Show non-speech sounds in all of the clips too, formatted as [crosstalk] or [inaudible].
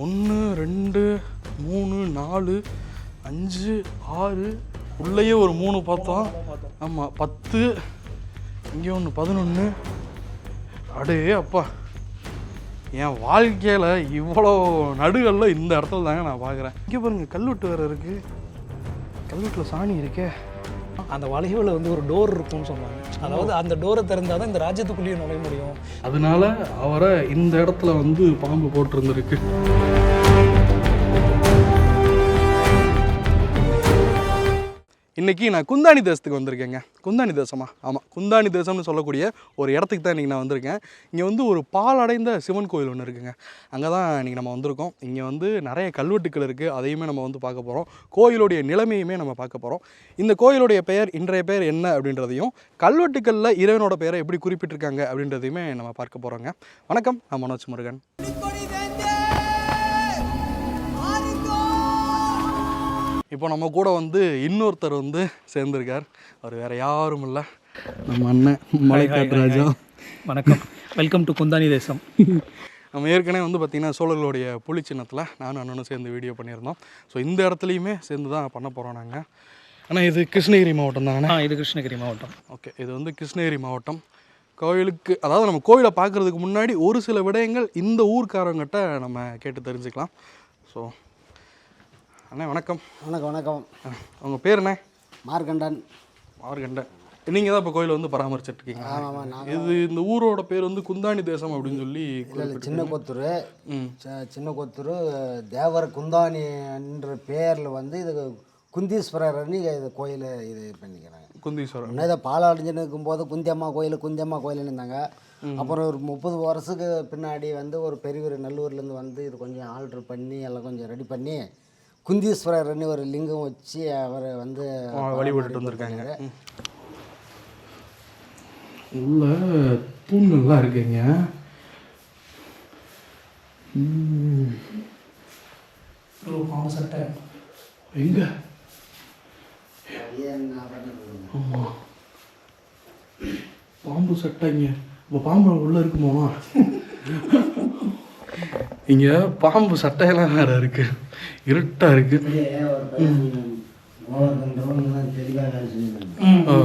ஒன்று ரெண்டு மூணு நாலு அஞ்சு ஆறு உள்ளேயே ஒரு மூணு பார்த்தோம். ஆமாம் பத்து இங்கே ஒன்று பதினொன்று அடே அப்பா. என் வாழ்க்கையில் இவ்வளோ நடுகளில் இந்த இடத்துல தாங்க நான் பார்க்குறேன் இங்கே பாருங்கள் கல்வெட்டு வேறு இருக்குது கல்வெட்டில் சாணி இருக்கே. அந்த வளைவில் வந்து ஒரு டோர் இருக்கும்னு சொன்னாங்க அதாவது அந்த டோரை திறந்தால் தான் இந்த ராஜ்யத்துக்குள்ளேயே நுழைய முடியும். அதனால அவரை இந்த இடத்துல வந்து பாம்பு போட்டிருந்துருக்கு. இன்றைக்கி நான் குந்தாணி தேசத்துக்கு வந்திருக்கேங்க. குந்தாணி தேசமா? ஆமாம் குந்தாணி தேசம்னு சொல்லக்கூடிய ஒரு இடத்துக்கு தான் இன்றைக்கி நான் வந்திருக்கேன். இங்கே வந்து ஒரு பால் அடைந்த சிவன் கோயில் ஒன்று இருக்குங்க. அங்கே தான் இன்றைக்கி நம்ம வந்திருக்கோம். இங்கே வந்து நிறைய கல்வெட்டுக்கள் இருக்குது அதையுமே நம்ம வந்து பார்க்க போகிறோம் கோயிலுடைய நிலைமையுமே நம்ம பார்க்க போகிறோம் இந்த கோயிலுடைய பெயர் இன்றைய பெயர் என்ன அப்படின்றதையும் கல்வெட்டுக்களில் இறைவனோட பெயரை எப்படி குறிப்பிட்டிருக்காங்க அப்படின்றதையுமே நம்ம பார்க்க போகிறோங்க வணக்கம் நான் மனோஜ் முருகன். இப்போ நம்ம கூட வந்து இன்னொருத்தர் வந்து சேர்ந்திருக்கார். அவர் வேற யாரும் இல்லை. நம்ம அண்ணன் மலைக்காட்டு ராஜா. வணக்கம். வெல்கம் டு குந்தானி தேசம் நம்ம ஏற்கனவே வந்து பார்த்திங்கன்னா சோழர்களுடைய புலி சின்னத்தில் நானும் அண்ணனும் சேர்ந்து வீடியோ பண்ணியிருந்தோம். ஸோ இந்த இடத்துலையுமே சேர்ந்து தான் பண்ண போகிறோம் நாங்கள் ஆனால் இது கிருஷ்ணகிரி மாவட்டம் தானே? இது கிருஷ்ணகிரி மாவட்டம். ஓகே இது வந்து கிருஷ்ணகிரி மாவட்டம். கோயிலுக்கு அதாவது நம்ம கோயிலை பார்க்குறதுக்கு முன்னாடி ஒரு சில விடயங்கள் இந்த ஊர்க்காரங்கிட்ட நம்ம கேட்டு தெரிஞ்சுக்கலாம். ஸோ அண்ணே வணக்கம். வணக்கம் வணக்கம். உங்கள் பேர் என்ன மார்கண்டன். மார்கண்டன். நீங்கள் தான் இப்போ கோயிலை வந்து பராமரிச்சுட்டு இருக்கீங்க இது இந்த ஊரோட பேர் வந்து குந்தாணி தேசம் அப்படின்னு சொல்லி சின்ன கொத்தூர் சின்ன கொத்தூர் தேவர் குந்தாணி என்ற பேரில் வந்து இது குந்தீஸ்வரர்னு இது கோயில் இது பண்ணிக்கிறாங்க. குந்தீஸ்வரர். முன்னே இதை பாலாடிஞ்சுன்னு இருக்கும்போது குந்தியம்மா கோயில் குந்தியம்மா கோயில்னு இருந்தாங்க. அப்புறம் ஒரு முப்பது வருஷத்துக்கு பின்னாடி வந்து ஒரு பெரியவர் நல்லூர்லேருந்து வந்து இது கொஞ்சம் ஆல்ட்ரு பண்ணி எல்லாம் கொஞ்சம் ரெடி பண்ணி குந்தீஸ்வரர்னு ஒரு லிங்கம் வச்சு அவரை வந்து வழிபட்டுட்டு வந்திருக்காங்க. உள்ள தூண்கள்லாம் இருக்குங்க. சட்டை. எங்க? என்ன பண்ணிருக்கீங்க? ஆமா. பாம்பு சட்டைங்க. இப்போ பாம்பு உள்ள இருக்குமா? இங்க பாம்பு சட்டையெல்லாம் வேற இருக்கு. இருட்டா இருக்கு. அப்படியே ஒரு பையன் கோவர்தன்றவங்கலாம் தெளிவாக வேலை செஞ்சுருந்தாங்க ஆ.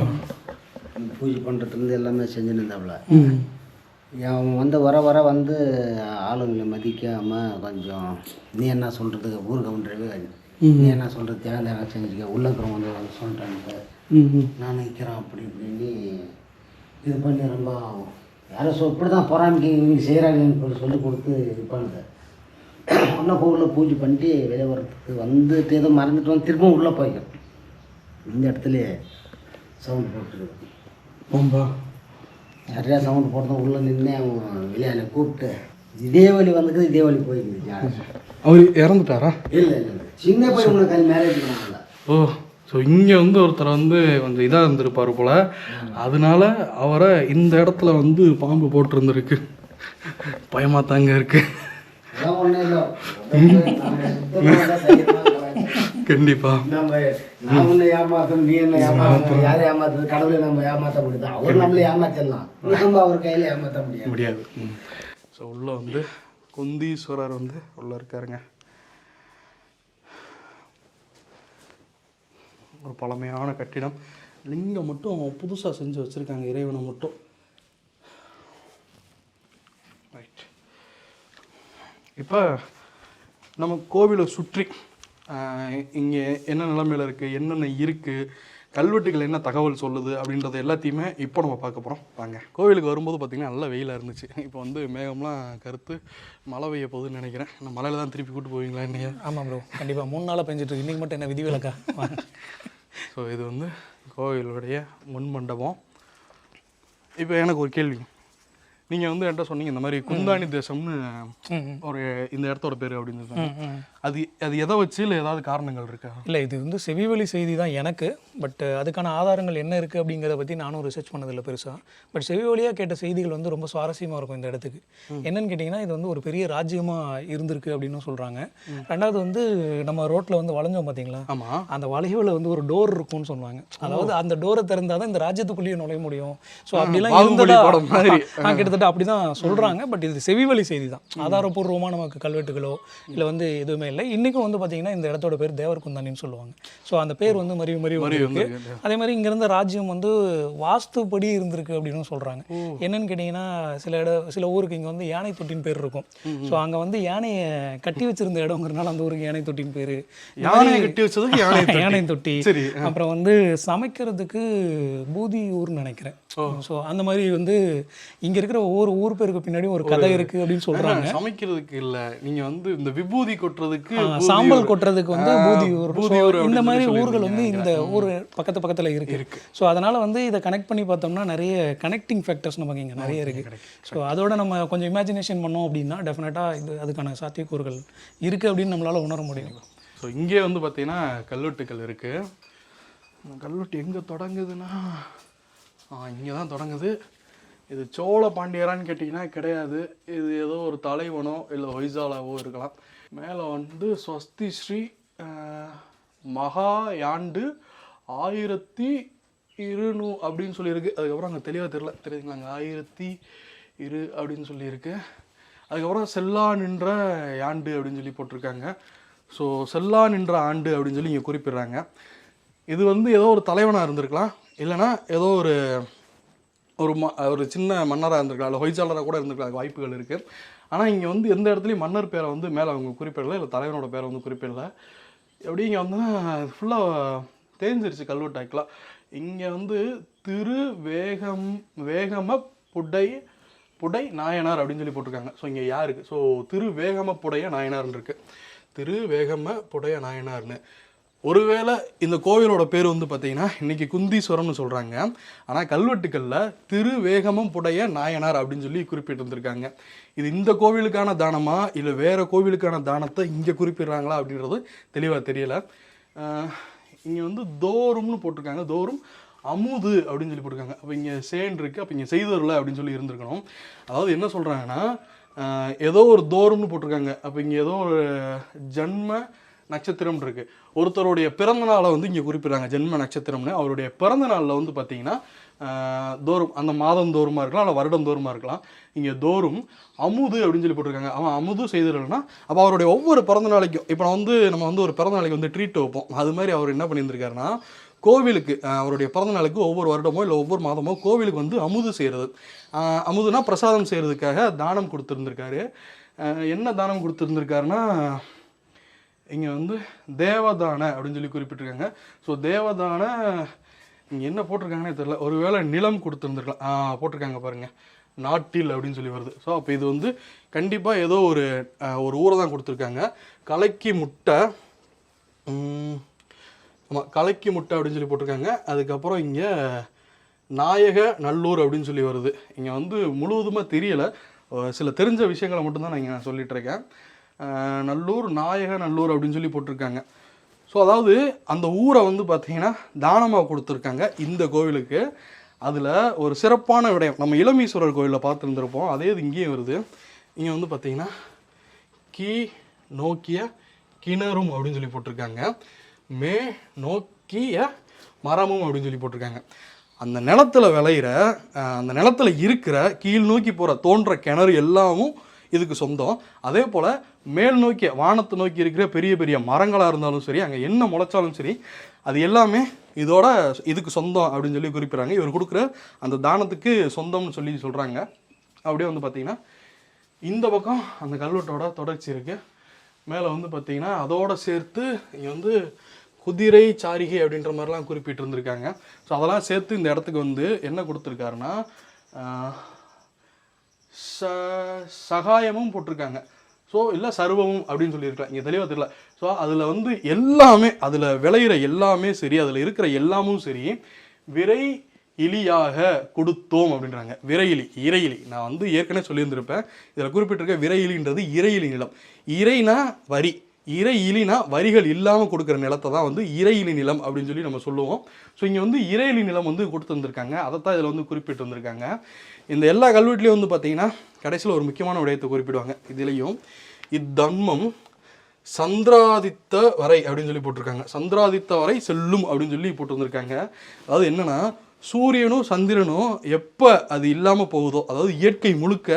பூஜை பண்ணுறதுலேருந்து எல்லாமே செஞ்சுன்னு இருந்தாப்புல. அவன் வந்து வர வர வந்து ஆளுங்களை மதிக்காமல் கொஞ்சம் நீ என்ன சொல்கிறதுக்கு ஊர் கவுண்டரவே நீ என்ன சொல்கிறது தேவை செஞ்சுக்க உள்ள இருக்கிறவங்க வந்து ம். நான் நிற்கிறேன் அப்படி இப்படின்னு இது பண்ணி ரொம்ப யாரும் சொ இப்படி தான் பொறாமைக்கு இவங்க செய்கிறாங்கன்னு சொல்லி கொடுத்து பண்ணுது உள்ள கோவிலில் பூஜை பண்ணிட்டு வெளியே வர்றதுக்கு வந்துட்டு ஏதோ மறந்துட்டு வந்து திரும்ப உள்ளே போய்க்கும் இந்த இடத்துலயே சவுண்ட் போட்டுருக்கு பாம்பா. சரியாக சவுண்ட் போட்டு உள்ளே நின்று அவன் வெளியால கூப்பிட்டு இதே வழி வந்துக்குது இதே வழி போயிருக்குது அவர் இறந்துட்டாரா? இல்லை இல்லை இல்லை. சின்ன பையன் உனக்கு மேரேஜ் பண்ணாங்கல்ல. ஓ. ஸோ இங்கே வந்து ஒருத்தர் வந்து கொஞ்சம் இதாக இருந்திருப்பார் போல. அதனால அவரை இந்த இடத்துல வந்து பாம்பு போட்டிருந்துருக்கு. பயமாக தாங்க இருக்கு. கண்டிப்பா. நான் உன்னை ஏமாத்தணும் நீ என்ன ஏமாத்தணும் யாரை ஏமாத்துறது கடவுளை நம்ம ஏமாத்த முடியுது. அவர் நம்மளை ஏமாத்திடலாம் நம்ம அவர் கையில் ஏமாற்ற முடியாது முடியாது ஸோ உள்ள வந்து குந்தீஸ்வரர் வந்து உள்ள இருக்காருங்க. ஒரு பழமையான கட்டிடம். லிங்கம் மட்டும் புதுசாக செஞ்சு வச்சுருக்காங்க இறைவனை மட்டும். ரைட் இப்போ நம்ம கோவிலை சுற்றி இங்கே என்ன நிலமையில் இருக்குது என்னென்ன இருக்குது கல்வெட்டுகள் என்ன தகவல் சொல்லுது அப்படின்றத எல்லாத்தையுமே இப்போ நம்ம பார்க்க போகிறோம் வாங்க. கோவிலுக்கு வரும்போது பார்த்திங்கன்னா நல்ல வெயிலாக இருந்துச்சு. இப்போ வந்து மேகம்லாம் கருத்து மழை பெய்ய போகுதுன்னு நினைக்கிறேன். நான் மழையில் தான் திருப்பி கூட்டு போவீங்களா என்னைய? ஆமாம் ப்ரோ கண்டிப்பாக மூணு நாளாக பெஞ்சிட்டு இருக்கு. இன்றைக்கி மட்டும் என்ன விதிவிலக்கா ஸோ இது வந்து கோவிலுடைய முன் மண்டபம் இப்போ எனக்கு ஒரு கேள்வி. நீங்கள் வந்து என்கிட்ட சொன்னீங்க இந்த மாதிரி குந்தாணி தேசம்னு ஒரு இந்த இடத்தோட பேர் அப்படின்னு சொன்னாங்க. அது அது எதை வச்சு இல்லை ஏதாவது காரணங்கள் இருக்கா? இல்லை இது வந்து செவிவழி செய்தி தான் எனக்கு. பட் அதுக்கான ஆதாரங்கள் என்ன இருக்குது அப்படிங்கிறத பற்றி நானும் ரிசர்ச் பண்ணதில்லை பெருசாக பட் செவி வழியாக கேட்ட செய்திகள் வந்து ரொம்ப சுவாரஸ்யமாக இருக்கும் இந்த இடத்துக்கு. என்னன்னு கேட்டிங்கன்னா இது வந்து ஒரு பெரிய ராஜ்யமாக இருந்திருக்கு அப்படின்னு சொல்கிறாங்க ரெண்டாவது வந்து நம்ம ரோட்டில் வந்து வளைஞ்சோம் பார்த்தீங்களா ஆமாம் அந்த வளைவில் வந்து ஒரு டோர் இருக்கும்னு சொன்னாங்க அதாவது அந்த டோரை திறந்தாதான் தான் இந்த ராஜ்யத்துக்குள்ளேயே நுழைய முடியும். ஸோ அப்படிலாம் இருந்ததா? கிட்டத்தட்ட அப்படி தான் சொல்கிறாங்க பட் இது செவிவழி செய்தி தான். ஆதாரப்பூர்வமாக நமக்கு கல்வெட்டுகளோ இல்லை வந்து எதுவுமே இல்லை. இன்றைக்கும் வந்து பார்த்தீங்கன்னா இந்த இடத்தோட பேர் தேவர் குந்தானின்னு சொல்லுவாங்க. ஸோ அந்த பேர் வந்து மறிவு மறிவு இருக்கு. அதே மாதிரி இங்க இருந்த ராஜ்யம் வந்து வாஸ்துப்படி இருந்திருக்கு அப்படின்னு சொல்றாங்க. என்னன்னு கேட்டிங்கன்னா சில இட சில ஊருக்கு இங்க வந்து யானை தொட்டின் பேர் இருக்கும். ஸோ அங்க வந்து யானையை கட்டி வச்சிருந்த இடங்கிறனால அந்த ஊருக்கு யானை தொட்டின் பேர். யானையை கட்டி வச்சதுக்கு யானை [laughs] தொட்டி. அப்புறம் வந்து சமைக்கிறதுக்கு பூதி ஊர்னு நினைக்கிறேன். ஸோ அந்த மாதிரி வந்து இங்க இருக்கிற ஒவ்வொரு ஊர் பேருக்கு பின்னாடி ஒரு கதை இருக்கு அப்படின்னு சொல்றாங்க. சமைக்கிறதுக்கு இல்ல. நீங்க வந்து இந்த விபூதி கொட்டுறதுக்கு சாம்பல் கொட்டுறதுக்கு வந்து ஆ, பூதி ஊர் பூதி So, ஊர் இந்த மாதிரி ஊர்கள் வந்து இந்த. ஊர் பக்கத்து பக்கத்துல இருக்கு. இருக்கு. ஸோ அதனால வந்து இதை கனெக்ட் பண்ணி பார்த்தோம்னா நிறைய கனெக்டிங் ஃபேக்டர்ஸ் நமக்கு இங்க நிறைய இருக்கு. ஸோ அதோட நம்ம கொஞ்சம் இமேஜினேஷன் பண்ணோம் அப்படின்னா டெஃபினட்டாக இது அதுக்கான சாத்தியக்கூறுகள் இருக்கு அப்படின்னு நம்மளால உணர முடியும். ஸோ இங்கே வந்து பார்த்தீங்கன்னா கல்வெட்டுக்கள் இருக்கு. இந்த கல்வெட்டு எங்கே தொடங்குதுன்னா இங்கே தான் தொடங்குது. இது சோழ பாண்டியரான்னு கேட்டிங்கன்னா கிடையாது. இது ஏதோ ஒரு தலைவனோ இல்லை ஒய்சாலாவோ இருக்கலாம். மேலே வந்து ஸ்வஸ்தி ஸ்ரீ மகா யாண்டு ஆயிரத்தி இருநூ அப்படின்னு சொல்லியிருக்கு. அதுக்கப்புறம் அங்கே தெளிவாக தெரில தெரியுதுங்களா? அங்கே ஆயிரத்தி இரு அப்படின்னு சொல்லியிருக்கு. அதுக்கப்புறம் செல்லா நின்ற யாண்டு அப்படின்னு சொல்லி போட்டிருக்காங்க. ஸோ செல்லா நின்ற ஆண்டு அப்படின்னு சொல்லி இங்கே குறிப்பிடுறாங்க. இது வந்து ஏதோ ஒரு தலைவனாக இருந்திருக்கலாம். இல்லைன்னா ஏதோ ஒரு ஒரு ம ஒரு சின்ன மன்னராக இருந்திருக்கலாம் இல்லை ஹொய்சாலராக கூட இருந்திருக்கலாம் வாய்ப்புகள் இருக்குது ஆனால் இங்கே வந்து எந்த இடத்துலையும் மன்னர் பேரை வந்து மேலே அவங்க குறிப்பிடல இல்லை தலைவனோட பேரை வந்து குறிப்பிடல. எப்படி இங்கே வந்தோன்னா ஃபுல்லாக தேஞ்சிருச்சு கல்வெட்டு இங்கே வந்து திரு வேகம் வேகம புடை புடை நாயனார் அப்படின்னு சொல்லி போட்டிருக்காங்க. ஸோ இங்கே யாருக்கு? ஸோ திரு வேகம புடைய நாயனார்னு இருக்குது திரு வேகம புடைய நாயனார்னு. ஒருவேளை இந்த கோவிலோட பேர் வந்து பார்த்தீங்கன்னா இன்னைக்கு குந்தீஸ்வரம்னு சொல்கிறாங்க ஆனால் கல்வெட்டுக்களில் திருவேகமும் புடைய நாயனார் அப்படின்னு சொல்லி குறிப்பிட்டிருந்திருக்காங்க. இது இந்த கோவிலுக்கான தானமா இல்லை வேறு கோவிலுக்கான தானத்தை இங்கே குறிப்பிடுறாங்களா அப்படின்றது தெளிவாக தெரியல. இங்கே வந்து தோறும்னு போட்டிருக்காங்க. தோறும் அமுது அப்படின்னு சொல்லி போட்டிருக்காங்க. அப்போ இங்கே சேன் இருக்குது அப்போ இங்கே செய்தரில் அப்படின்னு சொல்லி இருந்திருக்கணும். அதாவது என்ன சொல்கிறாங்கன்னா ஏதோ ஒரு தோறும்னு போட்டிருக்காங்க. அப்போ இங்கே ஏதோ ஒரு ஜன்ம நட்சத்திரம் இருக்குது ஒருத்தருடைய பிறந்த நாளை வந்து இங்கே குறிப்பிடுறாங்க. ஜென்ம நட்சத்திரம்னு. அவருடைய பிறந்த நாளில் வந்து பார்த்தீங்கன்னா தோறும் அந்த மாதம் தோறுமா இருக்கலாம் இல்லை வருடம் தோறுமா இருக்கலாம். இங்கே தோறும் அமுது அப்படின்னு சொல்லி போட்டிருக்காங்க. அவன் அமுது செய்திடலன்னா அப்போ அவருடைய ஒவ்வொரு பிறந்த நாளைக்கும் இப்போ நான் வந்து நம்ம வந்து ஒரு பிறந்த நாளைக்கு வந்து ட்ரீட் வைப்போம். அது மாதிரி அவர் என்ன பண்ணியிருந்திருக்காருன்னா கோவிலுக்கு அவருடைய பிறந்த நாளுக்கு ஒவ்வொரு வருடமோ இல்லை ஒவ்வொரு மாதமோ கோவிலுக்கு வந்து அமுது செய்கிறது அமுதுனா பிரசாதம் செய்கிறதுக்காக தானம் கொடுத்துருந்துருக்காரு. என்ன தானம் கொடுத்துருந்துருக்காருன்னா இங்கே வந்து தேவதான அப்படின்னு சொல்லி குறிப்பிட்டிருக்காங்க. ஸோ தேவதான இங்கே என்ன போட்டிருக்காங்கன்னே தெரில ஒருவேளை நிலம் கொடுத்துருந்துருக்கலாம். ஆ போட்டிருக்காங்க பாருங்கள் நாட்டில் அப்படின்னு சொல்லி வருது. ஸோ அப்போ இது வந்து கண்டிப்பாக ஏதோ ஒரு ஒரு ஊரை தான் கொடுத்துருக்காங்க. கலக்கி முட்டை ஆமாம் கலக்கி முட்டை அப்படின்னு சொல்லி போட்டிருக்காங்க. அதுக்கப்புறம் இங்கே நாயக நல்லூர் அப்படின்னு சொல்லி வருது. இங்கே வந்து முழுவதுமாக தெரியலை. சில தெரிஞ்ச விஷயங்களை மட்டும்தான் நான் இங்கே நான் சொல்லிகிட்ருக்கேன் இருக்கேன். நல்லூர் நாயக நல்லூர் அப்படின்னு சொல்லி போட்டிருக்காங்க. ஸோ அதாவது அந்த ஊரை வந்து பார்த்தீங்கன்னா தானமாக கொடுத்துருக்காங்க இந்த கோவிலுக்கு. அதில் ஒரு சிறப்பான விடயம் நம்ம இளமீஸ்வரர் கோவிலில் பார்த்துருந்துருப்போம். அதே இது இங்கேயும் வருது. இங்கே வந்து பார்த்தீங்கன்னா கீ நோக்கிய கிணறும் அப்படின்னு சொல்லி போட்டிருக்காங்க. மே நோக்கிய மரமும் அப்படின்னு சொல்லி போட்டிருக்காங்க. அந்த நிலத்தில் விளையிற அந்த நிலத்தில் இருக்கிற கீழ் நோக்கி போகிற தோன்ற கிணறு எல்லாமும் இதுக்கு சொந்தம். அதே போல் மேல் நோக்கி வானத்தை நோக்கி இருக்கிற பெரிய பெரிய மரங்களாக இருந்தாலும் சரி அங்கே என்ன முளைச்சாலும் சரி அது எல்லாமே இதோட இதுக்கு சொந்தம் அப்படின்னு சொல்லி குறிப்பிட்றாங்க. இவர் கொடுக்குற அந்த தானத்துக்கு சொந்தம்னு சொல்லி சொல்கிறாங்க அப்படியே வந்து பார்த்திங்கன்னா இந்த பக்கம் அந்த கல்வெட்டோட தொடர்ச்சி இருக்குது மேலே வந்து பார்த்தீங்கன்னா அதோட சேர்த்து இங்கே வந்து குதிரை சாரிகை அப்படின்ற மாதிரிலாம் குறிப்பிட்டிருந்திருக்காங்க ஸோ அதெல்லாம் சேர்த்து இந்த இடத்துக்கு வந்து என்ன கொடுத்துருக்காருன்னா ச சகாயமும் போட்டிருக்காங்க. ஸோ இல்லை சர்வமும் அப்படின்னு சொல்லியிருக்கலாம். இங்கே தெளிவாக தெரியல. ஸோ அதில் வந்து எல்லாமே அதில் விளையிற எல்லாமே சரி அதில் இருக்கிற எல்லாமும் சரி விரை இலியாக கொடுத்தோம் அப்படின்றாங்க. விரையிலி இறையிலி நான் வந்து ஏற்கனவே சொல்லியிருந்திருப்பேன். இதில் குறிப்பிட்டிருக்க விரையிலின்றது இறையிலி நிலம். இறைனா வரி. இறை இலினா வரிகள் இல்லாமல் கொடுக்குற நிலத்தை தான் வந்து இறையிலி நிலம் அப்படின்னு சொல்லி நம்ம சொல்லுவோம். ஸோ இங்கே வந்து இறையிலி நிலம் வந்து கொடுத்துருந்துருக்காங்க அதைத்தான் இதில் வந்து குறிப்பிட்டு வந்திருக்காங்க. இந்த எல்லா கல்வெட்டுலேயும் வந்து பார்த்தீங்கன்னா கடைசியில் ஒரு முக்கியமான விடயத்தை குறிப்பிடுவாங்க. இதுலேயும் இத்தன்மம் சந்திராதித்த வரை அப்படின்னு சொல்லி போட்டிருக்காங்க. சந்திராதித்த வரை செல்லும் அப்படின்னு சொல்லி போட்டு வந்திருக்காங்க. அதாவது என்னன்னா சூரியனும் சந்திரனும் எப்போ அது இல்லாமல் போகுதோ அதாவது இயற்கை முழுக்க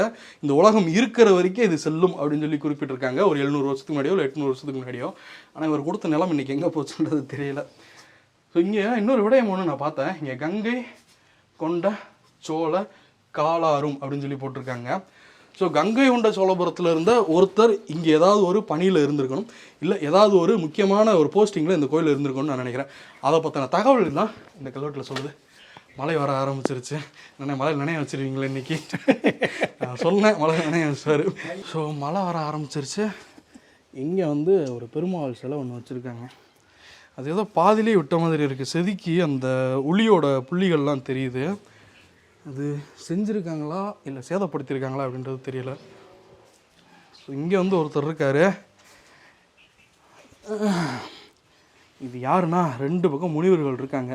இந்த உலகம் இருக்கிற வரைக்கும் இது செல்லும் அப்படின்னு சொல்லி குறிப்பிட்டிருக்காங்க. ஒரு எழுநூறு வருஷத்துக்கு முன்னாடியோ இல்லை எட்நூறு வருஷத்துக்கு முன்னாடியோ. ஆனால் இவர் கொடுத்த நிலம் இன்னைக்கு எங்கே போச்சுன்றது தெரியல. ஸோ இங்கே இன்னொரு விடயம் ஒன்று நான் பார்த்தேன். இங்கே கங்கை கொண்ட சோழ காலாரும் அப்படின்னு சொல்லி போட்டிருக்காங்க. ஸோ கங்கை கொண்ட சோழபுரத்தில் இருந்த ஒருத்தர் இங்கே ஏதாவது ஒரு பணியில் இருந்திருக்கணும். இல்லை ஏதாவது ஒரு முக்கியமான ஒரு போஸ்டிங்கில் இந்த கோயில் இருந்திருக்கணும்னு நான் நினைக்கிறேன். அதை பற்றின தகவல் தான் இந்த கல்வெட்டில் சொல்லுது. மழை வர ஆரம்பிச்சிருச்சு. என்ன மழை நினைய வச்சிருவீங்களே இன்னைக்கு? நான் சொன்னேன் மழை நினைய வச்சார் ஸோ மழை வர ஆரம்பிச்சிருச்சு. இங்கே வந்து ஒரு பெருமாள் சிலை ஒன்று வச்சுருக்காங்க. அது ஏதோ பாதிலே விட்ட மாதிரி இருக்குது செதுக்கி அந்த உளியோட புள்ளிகள்லாம் தெரியுது. அது செஞ்சுருக்காங்களா இல்லை சேதப்படுத்தியிருக்காங்களா அப்படின்றது தெரியல. ஸோ இங்கே வந்து ஒருத்தர் இருக்கார். இது யாருன்னா ரெண்டு பக்கம் முனிவர்கள் இருக்காங்க.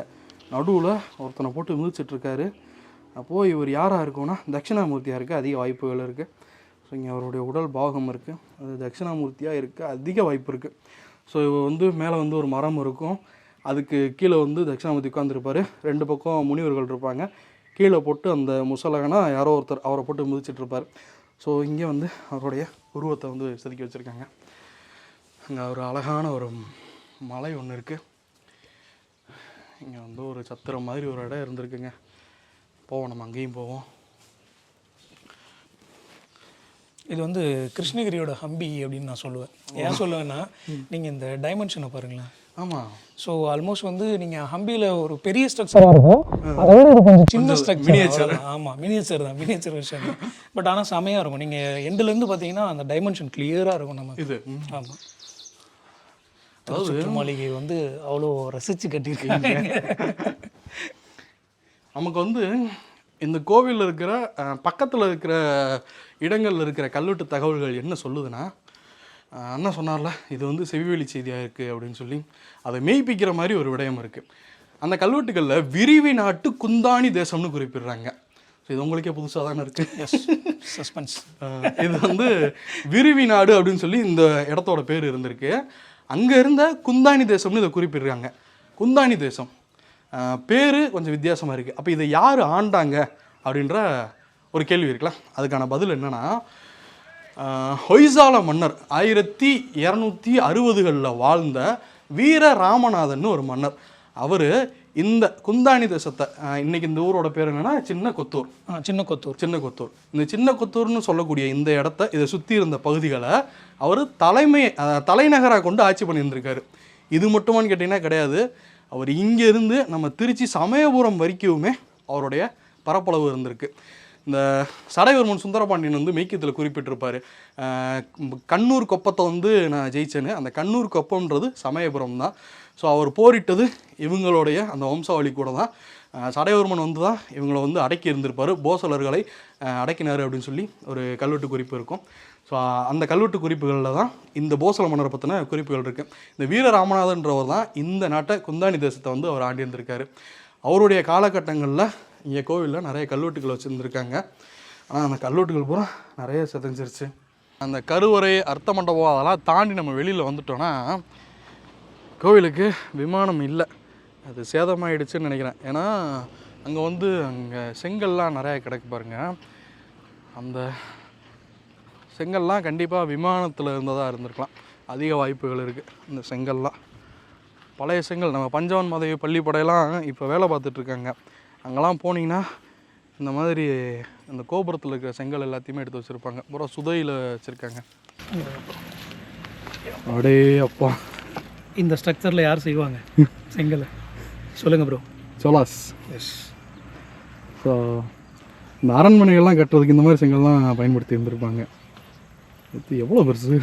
நடுவில் ஒருத்தனை போட்டு மிதிச்சிட்ருக்காரு. அப்போது இவர் யாராக இருக்கும்னா தட்சிணாமூர்த்தியாக இருக்குது அதிக வாய்ப்புகள் இருக்குது ஸோ இங்கே அவருடைய உடல் பாகம் இருக்குது அது தட்சிணாமூர்த்தியாக இருக்க அதிக வாய்ப்பு இருக்குது ஸோ இவர் வந்து மேலே வந்து ஒரு மரம் இருக்கும். அதுக்கு கீழே வந்து தட்சிணாமூர்த்தி உட்காந்துருப்பாரு ரெண்டு பக்கம் முனிவர்கள் இருப்பாங்க. கீழே போட்டு அந்த முசலகனா யாரோ ஒருத்தர் அவரை போட்டு மிதிச்சிட்டு இருப்பார் ஸோ இங்கே வந்து அவருடைய உருவத்தை வந்து செதுக்கி வச்சுருக்காங்க. அங்கே ஒரு அழகான ஒரு மலை ஒன்று இருக்குது இங்கே வந்து ஒரு சத்திரம் மாதிரி ஒரு இடம் இருந்திருக்குங்க. போவோம் நம்ம அங்கேயும் போவோம். இது வந்து கிருஷ்ணகிரியோட ஹம்பி அப்படின்னு நான் சொல்லுவேன். ஏன் சொல்லுவேன்னா நீங்கள் இந்த டைமென்ஷனை பாருங்களேன். ஆமாம் ஸோ ஆல்மோஸ்ட் வந்து நீங்கள் ஹம்பியில் ஒரு பெரிய ஸ்ட்ரக்சராக இருக்கும். அதை விட இது கொஞ்சம் சின்ன ஸ்ட்ரக்சர் ஆமாம் மினியேச்சர் தான் மினியேச்சர் விஷயம் தான் பட் ஆனால் செமையாக இருக்கும். நீங்கள் எண்டுலேருந்து பார்த்தீங்கன்னா அந்த டைமென்ஷன் கிளியராக இருக்கும் நமக்கு இது. ஆமாம் அதாவது மாளிகை வந்து அவ்வளோ ரசித்து கட்டியிருக்காங்க. நமக்கு வந்து இந்த கோவிலில் இருக்கிற பக்கத்தில் இருக்கிற இடங்களில் இருக்கிற கல்வெட்டு தகவல்கள் என்ன சொல்லுதுன்னா அண்ணன் சொன்னார்ல இது வந்து செவிவெளி செய்தியாக இருக்குது அப்படின்னு சொல்லி. அதை மெய்ப்பிக்கிற மாதிரி ஒரு விடயம் இருக்குது அந்த கல்வெட்டுகளில் விரிவி நாட்டு குந்தாணி தேசம்னு குறிப்பிடுறாங்க. ஸோ இது உங்களுக்கே புதுசாக தானே இருக்குது எஸ் சஸ்பென்ஸ் இது வந்து விரிவி நாடு அப்படின்னு சொல்லி இந்த இடத்தோட பேர் இருந்திருக்கு. அங்கே இருந்த குந்தாணி தேசம்னு இதை குறிப்பிடுறாங்க. குந்தாணி தேசம். பேர் கொஞ்சம் வித்தியாசமாக இருக்குது அப்போ இதை யார் ஆண்டாங்க அப்படின்ற ஒரு கேள்வி இருக்கலாம். அதுக்கான பதில் என்னென்னா ஹொய்சால மன்னர் ஆயிரத்தி இரநூத்தி அறுபதுகளில் வாழ்ந்த வீர ராமநாதன் ஒரு மன்னர். அவர் இந்த குந்தாணி தேசத்தை இன்னைக்கு இந்த ஊரோட பேர் என்னன்னா சின்ன கொத்தூர். சின்ன கொத்தூர். சின்ன கொத்தூர். இந்த சின்ன கொத்தூர்னு சொல்லக்கூடிய இந்த இடத்த இதை சுற்றி இருந்த பகுதிகளை அவர் தலைமை தலைநகராக கொண்டு ஆட்சி பண்ணியிருந்திருக்காரு. இது மட்டுமான்னு கேட்டிங்கன்னா கிடையாது. அவர் இங்கேருந்து நம்ம திருச்சி சமயபுரம் வரைக்குமே அவருடைய பரப்பளவு இருந்திருக்கு. இந்த சடைவர்மன் சுந்தரபாண்டியன் வந்து மெய்க்கத்தில் குறிப்பிட்டிருப்பார். கண்ணூர் கொப்பத்தை வந்து நான் ஜெயிச்சேன்னு. அந்த கண்ணூர் கொப்பம்ன்றது சமயபுரம் தான் ஸோ அவர் போரிட்டது இவங்களுடைய அந்த வம்சாவளி கூட தான். சடையவர்மன் வந்து தான் இவங்களை வந்து அடக்கி இருந்திருப்பார். போசலர்களை அடக்கினார் அப்படின்னு சொல்லி ஒரு கல்வெட்டு குறிப்பு இருக்கும். ஸோ அந்த கல்வெட்டு குறிப்புகளில் தான் இந்த போசல மன்னரை பற்றின குறிப்புகள் இருக்குது இந்த வீரராமநாதன்றவர் தான் இந்த நாட்டை குந்தாணி தேசத்தை வந்து அவர் ஆண்டியிருந்திருக்காரு அவருடைய காலகட்டங்களில் இங்கே கோவிலில் நிறைய கல்வெட்டுகள் வச்சுருந்துருக்காங்க. ஆனால் அந்த கல்வெட்டுகள் பூரா நிறைய செதஞ்சிருச்சு. அந்த கருவறை அர்த்த மண்டபம் அதெல்லாம் தாண்டி நம்ம வெளியில் வந்துட்டோன்னா கோவிலுக்கு விமானம் இல்லை. அது சேதமாயிடுச்சுன்னு நினைக்கிறேன். ஏன்னா அங்கே வந்து அங்கே செங்கல்லாம் நிறையா கிடக்கு பாருங்கள் அந்த செங்கல்லாம் கண்டிப்பாக விமானத்தில் இருந்ததாக இருந்திருக்கலாம். அதிக வாய்ப்புகள் இருக்குது இந்த செங்கல்லாம். பழைய செங்கல் நம்ம பஞ்சவன் மதவி பள்ளிப்படையெல்லாம் இப்போ வேலை பார்த்துட்ருக்காங்க அங்கெல்லாம் போனீங்கன்னா இந்த மாதிரி இந்த கோபுரத்தில் இருக்கிற செங்கல் எல்லாத்தையுமே எடுத்து வச்சுருப்பாங்க. பூரா சுதையில் வச்சுருக்காங்க. அப்படியே அப்பா இந்த ஸ்ட்ரக்சரில் யார் செய்வாங்க? செங்கலை. சொல்லுங்கள் ப்ரோ சொலாஸ். எஸ் ஸோ இந்த அரண்மனைகள்லாம் கட்டுறதுக்கு இந்த மாதிரி செங்கல்லாம் பயன்படுத்தி இருந்திருப்பாங்க. இது எவ்வளோ பெருசு?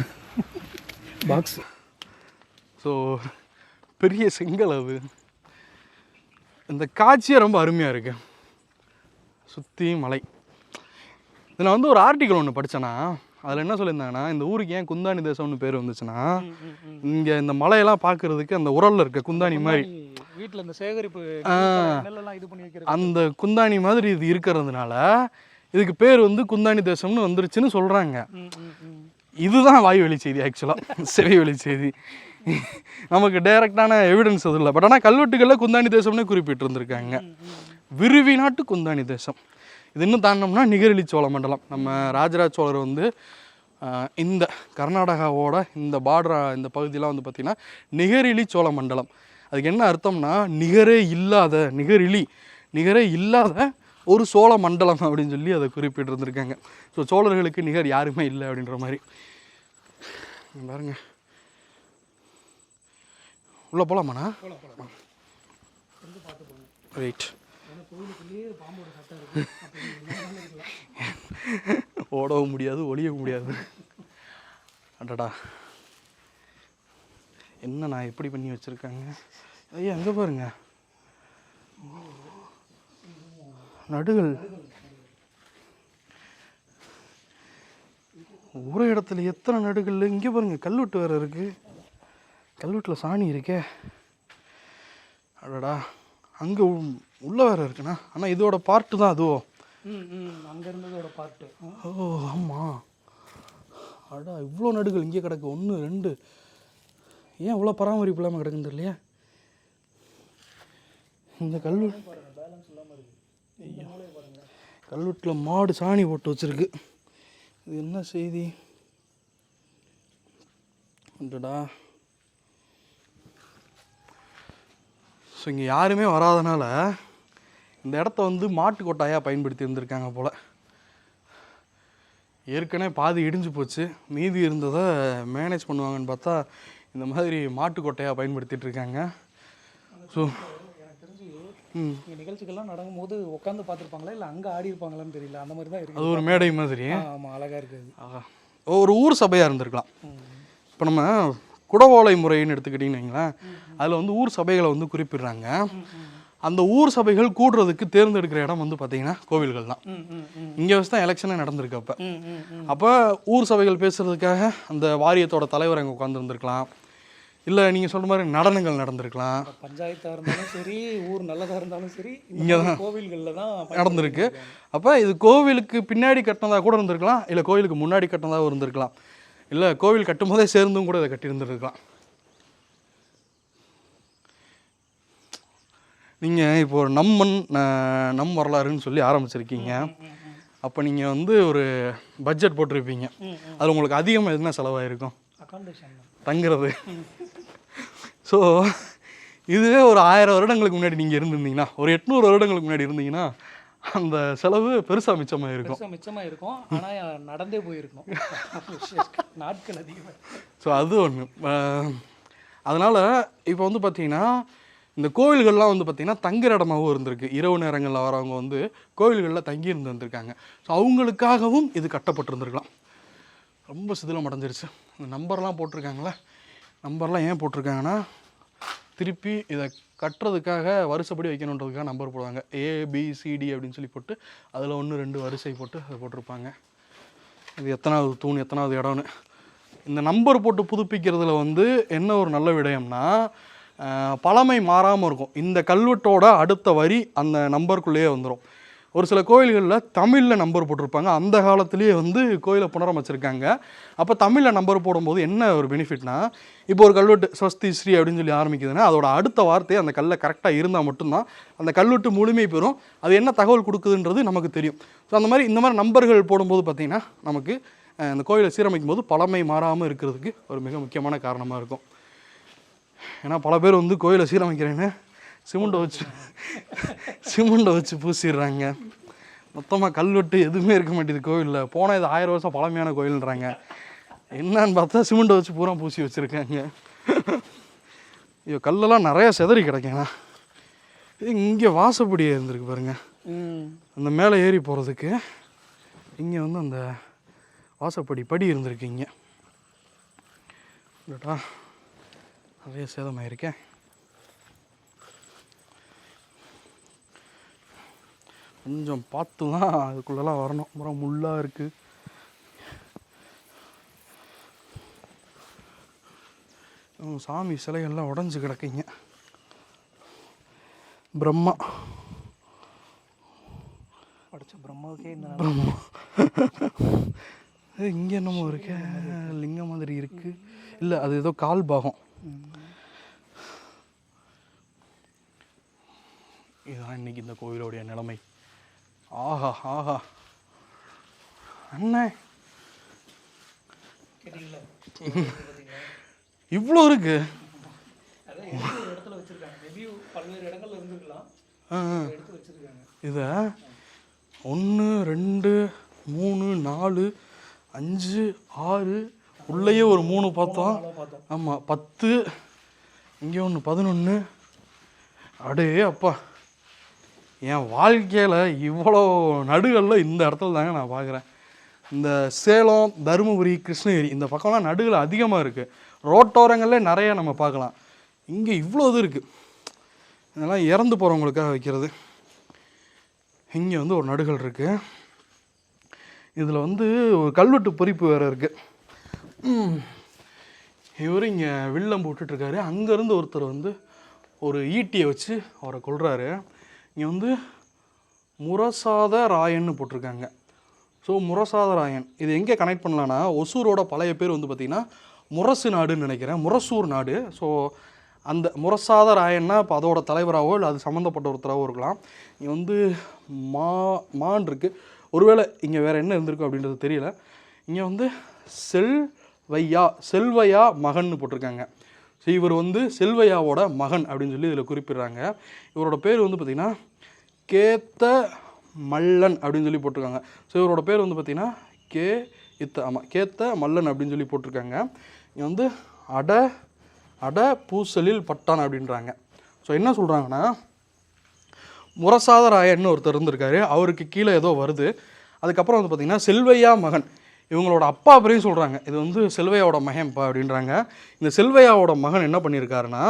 பாக்ஸ் ஸோ பெரிய செங்கல் அது. இந்த காட்சியே ரொம்ப அருமையாக இருக்கு. சுற்றி மலை. இது நான் வந்து ஒரு ஆர்டிக்கல் ஒன்று படித்தேன்னா அதில் என்ன சொல்லியிருந்தாங்கன்னா இந்த ஊருக்கு ஏன் குந்தாணி தேசம்னு பேர் வந்துச்சுன்னா இங்கே இந்த மலையெல்லாம் பார்க்கறதுக்கு அந்த உரல்ல இருக்க குந்தாணி மாதிரி. வீட்டில் இந்த சேகரிப்பு இது பண்ணி வைக்கிறது அந்த குந்தாணி மாதிரி இது இருக்கிறதுனால இதுக்கு பேர் வந்து குந்தாணி தேசம்னு வந்துருச்சுன்னு சொல்கிறாங்க இதுதான் வாய்வழி செய்தி ஆக்சுவலாக செவி வழி செய்தி. நமக்கு டைரக்டான எவிடன்ஸ் அது இல்லை. பட் ஆனால் கல்வெட்டுகளில் குந்தாணி தேசம்னு குறிப்பிட்டிருந்திருக்காங்க. விருவி நாட்டு குந்தாணி தேசம். இது இன்னும் தாண்டினோம்னா நிகரிலி சோழ மண்டலம். நம்ம ராஜராஜ சோழர் வந்து இந்த கர்நாடகாவோட இந்த பார்டர் இந்த பகுதியெலாம் வந்து பார்த்திங்கன்னா நிகரிலி சோழ மண்டலம். அதுக்கு என்ன அர்த்தம்னா நிகரே இல்லாத நிகரிலி நிகரே இல்லாத ஒரு சோழ மண்டலம் அப்படின்னு சொல்லி அதை குறிப்பிட்டிருந்திருக்காங்க ஸோ சோழர்களுக்கு நிகர் யாருமே இல்லை அப்படின்ற மாதிரி. பாருங்க. உள்ளே போகலாமாண்ணா ரைட் [laughs] ஓடவும் முடியாது ஒளியவும் முடியாது. அடடா. என்ன நான் எப்படி பண்ணி வச்சுருக்காங்க? ஐயா அங்கே பாருங்க. நடுகள். ஒரு இடத்துல எத்தனை நடுகள்? இங்கே பாருங்க கல்வெட்டு வேறு இருக்குது கல்வெட்டில் சாணி இருக்கே. அடடா. அங்கே உள்ளே வேறு இருக்குண்ணா. ஆனால் இதோட பார்ட்டு தான் அதுவோ அங்கே இருந்ததோட பார்ட்டு ஓ ஆமாம் அடா இவ்வளோ நடுகள் இங்கே கிடக்கு. ஒன்று ரெண்டு. ஏன் இவ்வளோ பராமரிப்பு இல்லாமல் கிடக்குன்னு தெரியலையா? இந்த கல்வெ கல்வெட்டில் மாடு சாணி போட்டு வச்சிருக்கு. இது என்ன செய்தி? அடடா. ஸோ இங்கே யாருமே வராதனால இந்த இடத்த வந்து மாட்டு கொட்டாயாக பயன்படுத்தி இருந்திருக்காங்க போல். ஏற்கனவே பாதி இடிஞ்சு போச்சு. மீதி இருந்ததை மேனேஜ் பண்ணுவாங்கன்னு பார்த்தா இந்த மாதிரி மாட்டு கொட்டையாக பயன்படுத்திட்டு இருக்காங்க ஸோ இங்கே நிகழ்ச்சிகள்லாம் நடக்கும்போது உட்காந்து பார்த்துருப்பாங்களா? இல்லை அங்கே ஆடி இருப்பாங்களான்னு தெரியல. அந்த மாதிரி தான் அது இருக்குது ஒரு மேடை மாதிரி. ஆமாம் அழகாக இருக்குது. ஒரு ஊர் சபையாக இருந்திருக்கலாம். இப்போ நம்ம குடவோலை முறைன்னு எடுத்துக்கிட்டிங்கன்னு வைங்களேன். அதில் வந்து ஊர் சபைகளை வந்து குறிப்பிடுறாங்க. அந்த ஊர் சபைகள் கூடுறதுக்கு தேர்ந்தெடுக்கிற இடம் வந்து பார்த்தீங்கன்னா கோவில்கள் தான். இங்கே வச்சு தான் எலெக்ஷனே நடந்திருக்கு அப்போ. அப்போ ஊர் சபைகள் பேசுறதுக்காக அந்த வாரியத்தோட தலைவர் அங்கே உட்காந்துருந்துருக்கலாம் இல்லை நீங்கள் சொல்கிற மாதிரி நடனங்கள் நடந்திருக்கலாம். பஞ்சாயத்தாக இருந்தாலும் சரி ஊர் நல்லதாக இருந்தாலும் சரி இங்க இங்கே கோவில்களில் தான் நடந்திருக்கு. அப்போ இது கோவிலுக்கு பின்னாடி கட்டினதாக கூட இருந்திருக்கலாம் இல்லை கோவிலுக்கு முன்னாடி கட்டினதாக இருந்திருக்கலாம். இல்லை கோவில் கட்டும் போதே சேர்ந்தும் கூட இதை கட்டியிருந்துருக்கலாம். நீங்கள் இப்போ ஒரு நம்மன் நம் வரலாறுன்னு சொல்லி ஆரம்பிச்சிருக்கீங்க. அப்போ நீங்கள் வந்து ஒரு பட்ஜெட் போட்டிருப்பீங்க. அதில் உங்களுக்கு அதிகமாக எதுனா செலவாயிருக்கும்? தங்குறது. ஸோ இதுவே ஒரு ஆயிரம் வருடங்களுக்கு முன்னாடி நீங்கள் இருந்திருந்தீங்கன்னா ஒரு எட்நூறு வருடங்களுக்கு முன்னாடி இருந்தீங்கன்னா அந்த செலவு பெருசாக மிச்சமாக இருக்கும். மிச்சமாக இருக்கும். ஆனால் நடந்தே போயிருக்கணும் [laughs] நாட்கள் அதிகமாக ஸோ அது ஒன்று அதனால் இப்போ வந்து பார்த்தீங்கன்னா இந்த கோவில்கள்லாம் வந்து பார்த்திங்கன்னா தங்குற இடமாவும் இருந்திருக்கு. இரவு நேரங்களில் வரவங்க வந்து கோவில்களில் தங்கி இருந்து வந்திருக்காங்க. ஸோ அவங்களுக்காகவும் இது கட்டப்பட்டிருந்திருக்கலாம். ரொம்ப சிதிலம் அடைஞ்சிருச்சு. இந்த நம்பர்லாம் போட்டிருக்காங்களே? நம்பர்லாம் ஏன் போட்டிருக்காங்கன்னா திருப்பி இதை கட்டுறதுக்காக வரிசைப்படி வைக்கணுன்றதுக்காக நம்பர் போடுவாங்க. ஏபிசிடி அப்படின்னு சொல்லி போட்டு அதில் ஒன்று ரெண்டு வரிசை போட்டு அதை போட்டிருப்பாங்க. இது எத்தனாவது தூண் எத்தனாவது இடம்னு. இந்த நம்பர் போட்டு புதுப்பிக்கிறதுல வந்து என்ன ஒரு நல்ல விடயம்னா பழமை மாறாமல் இருக்கும். இந்த கல்வெட்டோட அடுத்த வரி அந்த நம்பருக்குள்ளேயே வந்துடும் ஒரு சில கோயில்களில் தமிழில் நம்பர் போட்டிருப்பாங்க. அந்த காலத்துலேயே வந்து கோயிலை புனரமைச்சிருக்காங்க. அப்போ தமிழில் நம்பர் போடும்போது என்ன ஒரு பெனிஃபிட்னா இப்போ ஒரு கல்வெட்டு ஸ்வஸ்தி ஸ்ரீ அப்படின்னு சொல்லி ஆரம்பிக்குதுன்னா அதோட அடுத்த வார்த்தை அந்த கல்லை கரெக்டாக இருந்தால் மட்டும்தான் அந்த கல்வெட்டு முழுமை பெறும். அது என்ன தகவல் கொடுக்குதுன்றது நமக்கு தெரியும். ஸோ அந்த மாதிரி இந்த மாதிரி நம்பர்கள் போடும்போது பார்த்திங்கன்னா நமக்கு அந்த கோயிலை சீரமைக்கும் போது பழமை மாறாமல் இருக்கிறதுக்கு ஒரு மிக முக்கியமான காரணமாக இருக்கும். ஏன்னா பல பேர் வந்து கோயிலை சீரமைக்கிறேன்னு சிமெண்ட்டை வச்சு சிமெண்ட்டை வச்சு பூசிடுறாங்க. மொத்தமாக கல்வெட்டு எதுவுமே இருக்க மாட்டேது கோவிலில் போனால் இது ஆயிரம் வருஷம் பழமையான கோயில்ன்றாங்க. என்னன்னு பார்த்தா சிமெண்ட்டை வச்சு பூரா பூசி வச்சுருக்காங்க. ஐயோ கல்லெல்லாம் நிறைய செதறி கிடக்கேண்ணா. இங்கே வாசப்படி இருந்திருக்கு பாருங்க. ம். அந்த மேலே ஏறி போகிறதுக்கு இங்கே வந்து அந்த வாசப்படி படி இருந்திருக்கு இங்கே. நிறைய சேதமாயிருக்கேன் கொஞ்சம் பார்த்து தான் அதுக்குள்ளெல்லாம் வரணும். அப்புறம் முள்ளாக இருக்குது சாமி சிலைகள்லாம் உடஞ்சி கிடக்குங்க. பிரம்மா. படித்த பிரம்மாவுக்கே இந்த பிரம்மா. இங்க என்னமோ இருக்கு. லிங்கம் மாதிரி இருக்கு. இல்லை அது ஏதோ கால் பாகம். [sighs] இதுதான் இன்னைக்கு இந்த கோவிலுடைய நிலைமை. ஆஹா ஆஹா. அண்ணே. [laughs] இவ்வளோ இருக்கு. இதை ஒன்று ரெண்டு மூணு நாலு அஞ்சு ஆறு உள்ளேயே ஒரு மூணு பார்த்தோம். ஆமாம் பத்து இங்கே ஒன்று பதினொன்று அடே அப்பா. என் வாழ்க்கையில் இவ்வளோ நடுகளில் இந்த இடத்துல தாங்க நான் பார்க்குறேன் இந்த சேலம் தருமபுரி கிருஷ்ணகிரி இந்த பக்கம்லாம் நடுகள் அதிகமாக இருக்குது ரோட்டோரங்களில் நிறைய நம்ம பார்க்கலாம். இங்கே இவ்வளோ இது இருக்குது இதெல்லாம் இறந்து போகிறவங்களுக்காக வைக்கிறது. இங்கே வந்து ஒரு நடுகள் இருக்குது இதில் வந்து ஒரு கல்வெட்டு பொறிப்பு வேறு இருக்குது இவர் இங்கே வில்லம் போட்டுட்ருக்காரு. அங்கேருந்து ஒருத்தர் வந்து ஒரு ஈட்டியை வச்சு அவரை கொள்கிறாரு இங்கே வந்து முரசாத ராயன்னு போட்டிருக்காங்க. ஸோ முரசாத ராயன். இது எங்கே கனெக்ட் பண்ணலான்னா ஒசூரோட பழைய பேர் வந்து பார்த்திங்கன்னா முரசு நாடுன்னு நினைக்கிறேன். முரசூர் நாடு. ஸோ அந்த முரசாத ராயன்னா இப்போ அதோட தலைவராகவோ இல்லை அது சம்மந்தப்பட்ட ஒருத்தராகவோ இருக்கலாம். இங்கே வந்து மா மான் இருக்குது ஒருவேளை இங்கே வேறு என்ன இருந்திருக்கும் அப்படின்றது தெரியல. இங்கே வந்து செல் வையா செல்வையா மகன்னு போட்டிருக்காங்க. ஸோ இவர் வந்து செல்வையாவோட மகன் அப்படின்னு சொல்லி இதில் குறிப்பிடுறாங்க. இவரோட பேர் வந்து பார்த்திங்கன்னா கேத்த மல்லன் அப்படின்னு சொல்லி போட்டிருக்காங்க. ஸோ இவரோட பேர் வந்து பார்த்திங்கன்னா கே இத்த ஆமாம் கேத்த மல்லன் அப்படின்னு சொல்லி போட்டிருக்காங்க. இங்கே வந்து அட அட பூசலில் பட்டான் அப்படின்றாங்க. ஸோ என்ன சொல்கிறாங்கன்னா முரசாதராயன்னு ஒருத்தர் இருந்திருக்காரு. அவருக்கு கீழே ஏதோ வருது. அதுக்கப்புறம் வந்து பார்த்திங்கன்னா செல்வையா மகன். இவங்களோட அப்பா பேரையும் சொல்கிறாங்க இது வந்து செல்வையாவோட மகன்ப்பா அப்படின்றாங்க. இந்த செல்வையாவோட மகன் என்ன பண்ணியிருக்காருன்னா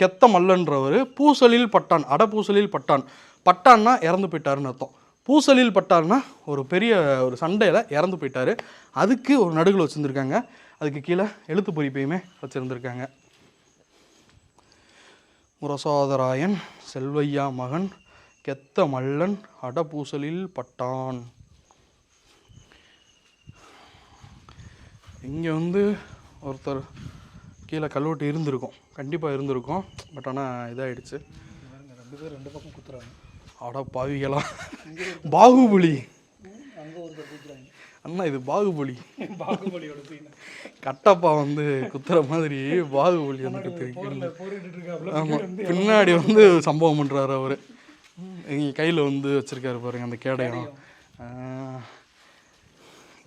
கெத்த மல்லன்றவர் பூசலில் பட்டான் அடப்பூசலில் பட்டான். பட்டான்னா இறந்து போயிட்டாருன்னு அர்த்தம். பூசலில் பட்டார்னா ஒரு பெரிய ஒரு சண்டையில் இறந்து போயிட்டாரு. அதுக்கு ஒரு நடுகள் வச்சுருந்துருக்காங்க. அதுக்கு கீழே எழுத்து பொறிப்பையுமே வச்சுருந்துருக்காங்க. முரசாதராயன் செல்வையா மகன் கெத்த மல்லன் அடப்பூசலில் பட்டான். இங்கே வந்து ஒருத்தர் கீழே கல்வெட்டு இருந்திருக்கும். கண்டிப்பாக இருந்திருக்கும். பட் ஆனால் இதாகிடுச்சு ரெண்டு பேர் ரெண்டு பக்கம் குத்துறாங்க அட பாவிகளா. பாகுபலி. அண்ணா இது பாகுபலி. பாகுபலியோட கட்டப்பா வந்து குத்துற மாதிரி பாகுபலி வந்து தெரியும் ஆமாம் பின்னாடி வந்து சம்பவம் பண்ணுறாரு அவர். எங்கள் கையில் வந்து வச்சுருக்காரு பாருங்க அந்த கேடயம்.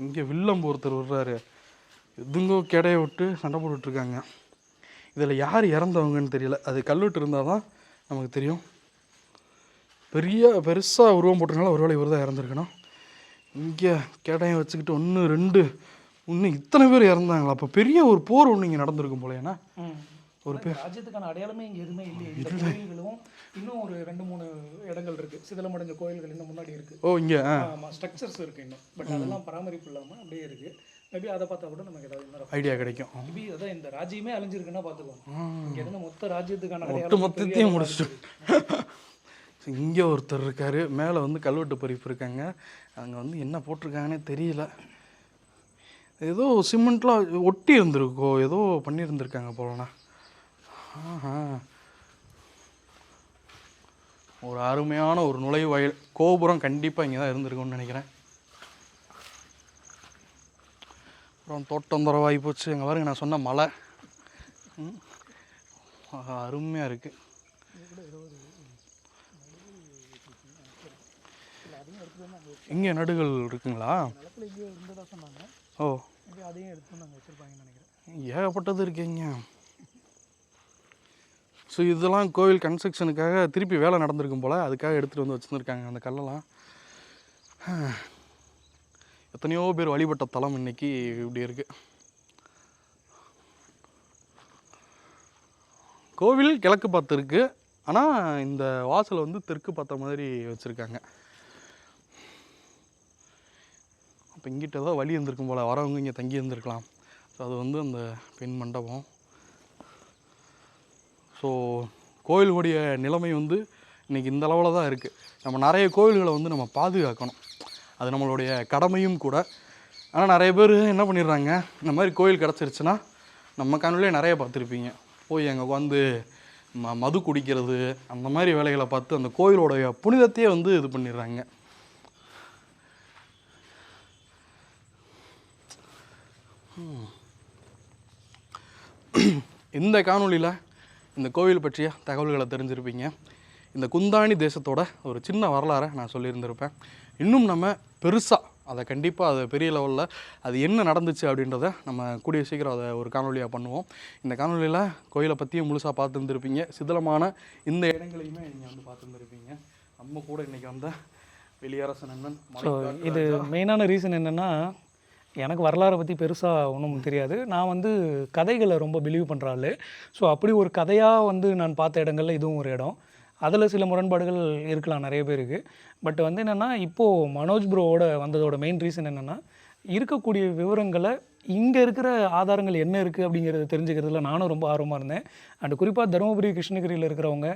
இங்கே வில்லம் ஒருத்தர் விடுறாரு எதுங்கோ கேடையை விட்டு சண்டை போட்டுட்ருக்காங்க. இதில் யார் இறந்தவங்கன்னு தெரியல. அது கல்வெட்டு இருந்தால் தான் நமக்கு தெரியும். பெரிய பெருசாக உருவம் போட்டிருக்கனால ஒருவேளை இவர் தான் இறந்துருக்கணும். இங்கே கேடயம் வச்சுக்கிட்டு ஒன்று ரெண்டு இன்னும் இத்தனை பேர் இறந்தாங்களா? அப்போ பெரிய ஒரு போர் ஒன்று இங்கே நடந்திருக்கும் போல ஏன்னா ஒரு பேர் ராஜ்யத்துக்கான அடையாளமே இங்க எதுவுமே இல்லையே. இந்த கோயில்களும் இன்னும் ஒரு ரெண்டு மூணு இடங்கள் இருக்கு. சிதிலமடைஞ்ச கோயில்கள் இன்னும் முன்னாடி இருக்கு. ஓ இங்கே ஆ. ஆமா ஸ்ட்ரக்சர்ஸ் இருக்கு இன்னும். பட் அதெல்லாம் பராமரிப்பு இல்லாம அப்படியே இருக்கு. மேபி அதை பார்த்தா கூட நமக்கு ஏதாவது ஐடியா கிடைக்கும். மேபி அதான் இந்த ராஜ்யமே அழிஞ்சிருக்குன்னா பார்த்துக்கோங்க. இங்க இருந்த மொத்த ராஜ்யத்துக்கான அடையாளம் மொத்தத்தையும் முடிச்சிட்டு இங்கே ஒருத்தர் இருக்காரு. மேலே வந்து கல்வெட்டு பறிப்பு இருக்காங்க. அங்கே வந்து என்ன போட்டிருக்காங்கன்னே தெரியல. ஏதோ சிமெண்ட்லாம் ஒட்டி இருந்திருக்கோ ஏதோ பண்ணியிருந்திருக்காங்க போலண்ணா. ஆஹா. ஒரு அருமையான ஒரு நுழைவாயில். கோபுரம் கண்டிப்பாக இங்கே தான் இருந்திருக்கும்னு நினைக்கிறேன். அப்புறம் தோட்டம் துறவாகி போச்சு. அங்கே பாருங்க நான் சொன்ன மலை. ஆஹா, அருமையாக இருக்குது இங்கே நடுகள் இருக்குங்களா? சொன்னாங்க ஓ. அதையும் எடுத்து நாங்கள் நினைக்கிறேன் ஏகப்பட்டது இருக்கீங்க. ஸோ இதெல்லாம் கோவில் கன்ஸ்ட்ரக்ஷனுக்காக திருப்பி வேலை நடந்திருக்கும் போல் அதுக்காக எடுத்துகிட்டு வந்து வச்சுருந்துருக்காங்க அந்த கல்லெல்லாம். எத்தனையோ பேர் வழிபட்ட தலம் இன்னைக்கு இப்படி இருக்குது கோவில் கிழக்கு பார்த்து இருக்கு. ஆனால் இந்த வாசல் வந்து தெற்கு பார்த்த மாதிரி வச்சுருக்காங்க. அப்போ இங்கிட்ட ஏதோ வழி இருந்திருக்கும் போல் வரவங்க இங்கே தங்கி இருந்திருக்கலாம். ஸோ அது வந்து அந்த பெண் மண்டபம். ஸோ கோவிலுடைய நிலைமை வந்து இன்றைக்கி இந்த அளவில் தான் இருக்குது நம்ம நிறைய கோயில்களை வந்து நம்ம பாதுகாக்கணும். அது நம்மளுடைய கடமையும் கூட. ஆனால் நிறைய பேர் என்ன பண்ணிடுறாங்க இந்த மாதிரி கோயில் கிடச்சிருச்சுன்னா நம்ம கண்ணிலே நிறைய பார்த்துருப்பீங்க. போய் அங்கே உட்காந்து ம மது குடிக்கிறது அந்த மாதிரி வேலைகளை பார்த்து அந்த கோயிலோடைய புனிதத்தையே வந்து இது பண்ணிடுறாங்க. இந்த காணொலியில் இந்த கோவில் பற்றிய தகவல்களை தெரிஞ்சிருப்பீங்க. இந்த குந்தாணி தேசத்தோட ஒரு சின்ன வரலாறை நான் சொல்லியிருந்திருப்பேன். இன்னும் நம்ம பெருசாக அதை கண்டிப்பாக அது பெரிய லெவலில் அது என்ன நடந்துச்சு அப்படின்றத நம்ம கூடிய சீக்கிரம் அதை ஒரு காணொலியாக பண்ணுவோம். இந்த காணொலியில் கோயிலை பற்றியும் முழுசாக பார்த்துருந்துருப்பீங்க. சிதிலமான இந்த இடங்களையுமே நீங்கள் வந்து பார்த்துருந்துருப்பீங்க. நம்ம கூட இன்றைக்கி வந்த வெளியரசன் அண்ணன் ஸோ இது மெயினான ரீசன் என்னென்னா எனக்கு வரலாறை பற்றி பெருசாக ஒன்றும் தெரியாது. நான் வந்து கதைகளை ரொம்ப பிலீவ் பண்ணுற ஆள். ஸோ அப்படி ஒரு கதையாக வந்து நான் பார்த்த இடங்கள்ல இதுவும் ஒரு இடம். அதில் சில முரண்பாடுகள் இருக்கலாம் நிறைய பேருக்கு. பட் வந்து என்னென்னா இப்போது மனோஜ் ப்ரோவோட வந்ததோட மெயின் ரீசன் என்னென்னா இருக்கக்கூடிய விவரங்களை இங்கே இருக்கிற ஆதாரங்கள் என்ன இருக்குது அப்படிங்கிறத தெரிஞ்சுக்கிறதுல நானும் ரொம்ப ஆர்வமாக இருந்தேன். அண்ட் குறிப்பாக தருமபுரி கிருஷ்ணகிரியில் இருக்கிறவங்க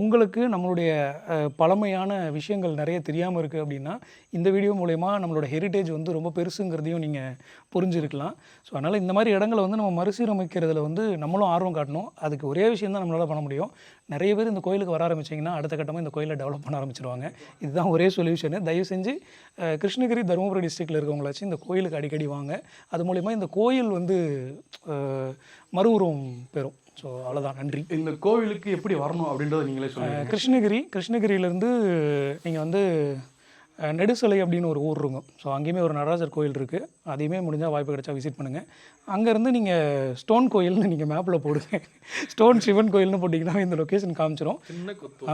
உங்களுக்கு நம்மளுடைய பழமையான விஷயங்கள் நிறைய தெரியாமல் இருக்குது அப்படின்னா இந்த வீடியோ மூலயமா நம்மளோட ஹெரிட்டேஜ் வந்து ரொம்ப பெருசுங்கிறதையும் நீங்கள் புரிஞ்சுருக்கலாம். ஸோ அதனால் இந்த மாதிரி இடங்களை வந்து நம்ம மறுசீரமைக்கிறதுல வந்து நம்மளும் ஆர்வம் காட்டணும். அதுக்கு ஒரே விஷயம் தான் நம்மளால் பண்ண முடியும். நிறைய பேர் இந்த கோயிலுக்கு வர ஆரம்பிச்சிங்கன்னா அடுத்த கட்டமாக இந்த கோயிலை டெவலப் பண்ண ஆரம்பிச்சிருவாங்க. இதுதான் ஒரே சொல்யூஷனு தயவு செஞ்சு கிருஷ்ணகிரி தருமபுரி டிஸ்ட்ரிக்டில் இருக்கவங்களாச்சும் இந்த கோயிலுக்கு அடிக்கடி வாங்க. அது மூலிமா இந்த கோயில் வந்து மறு உருவம் பெறும். ஸோ அவ்வளோதான் நன்றி. இந்த கோவிலுக்கு எப்படி வரணும் அப்படின்றத நீங்களே சொல்லுங்கள் கிருஷ்ணகிரி கிருஷ்ணகிரியிலேருந்து நீங்கள் வந்து நெடுசலை அப்படின்னு ஒரு ஊர் இருக்கும். ஸோ அங்கேயுமே ஒரு நடராஜர் கோயில் இருக்குது அதையுமே முடிஞ்சால் வாய்ப்பு கிடைச்சா விசிட் பண்ணுங்கள் அங்கேருந்து நீங்கள் ஸ்டோன் கோயில்னு நீங்கள் மேப்பில் போடுங்க. [laughs] ஸ்டோன் சிவன் கோயில்னு போட்டிங்கன்னா இந்த லொக்கேஷன் காமிச்சிரும்.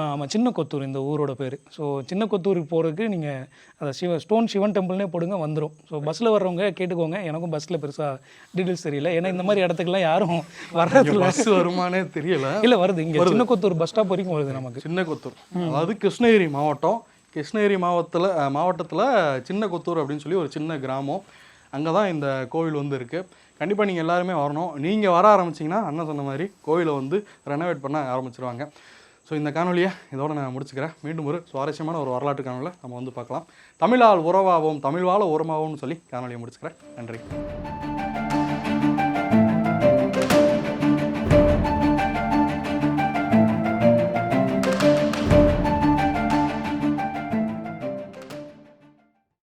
ஆமாம் சின்ன கொத்தூர் இந்த ஊரோட பேர். ஸோ சின்ன கொத்தூருக்கு போகிறதுக்கு நீங்கள் அதை சிவ ஸ்டோன் சிவன் டெம்பிள்னே போடுங்க வந்துடும் ஸோ பஸ்ஸில் வர்றவங்க கேட்டுக்கோங்க. எனக்கும் பஸ்ஸில் பெருசாக டீட்டெயில்ஸ் தெரியல. ஏன்னா இந்த மாதிரி இடத்துக்குலாம் யாரும் வர்றதில்ல பஸ் வருமானே தெரியல. இல்லை வருது. இங்கே சின்ன கொத்தூர் பஸ் ஸ்டாப் வரைக்கும் வருது நமக்கு. சின்ன கொத்தூர். அதாவது கிருஷ்ணகிரி மாவட்டம். கிருஷ்ணகிரி மாவட்டத்தில் மாவட்டத்தில் சின்ன கொத்தூர் அப்படின்னு சொல்லி ஒரு சின்ன கிராமம். அங்கே தான் இந்த கோவில் வந்து இருக்குது கண்டிப்பாக நீங்கள் எல்லாருமே வரணும். நீங்கள் வர ஆரம்பிச்சிங்கன்னா அண்ணன் சொன்ன மாதிரி கோவிலை வந்து ரெனோவேட் பண்ண ஆரம்பிச்சிருவாங்க. ஸோ இந்த காணொலியை இதோட நான் முடிச்சுக்கிறேன். மீண்டும் ஒரு சுவாரஸ்யமான ஒரு வரலாற்று காணொலியை நம்ம வந்து பார்க்கலாம். தமிழால் உறவாகவும் தமிழ் வாழ உரமாவோம்னு சொல்லி காணொலியை முடிச்சுக்கிறேன். நன்றி.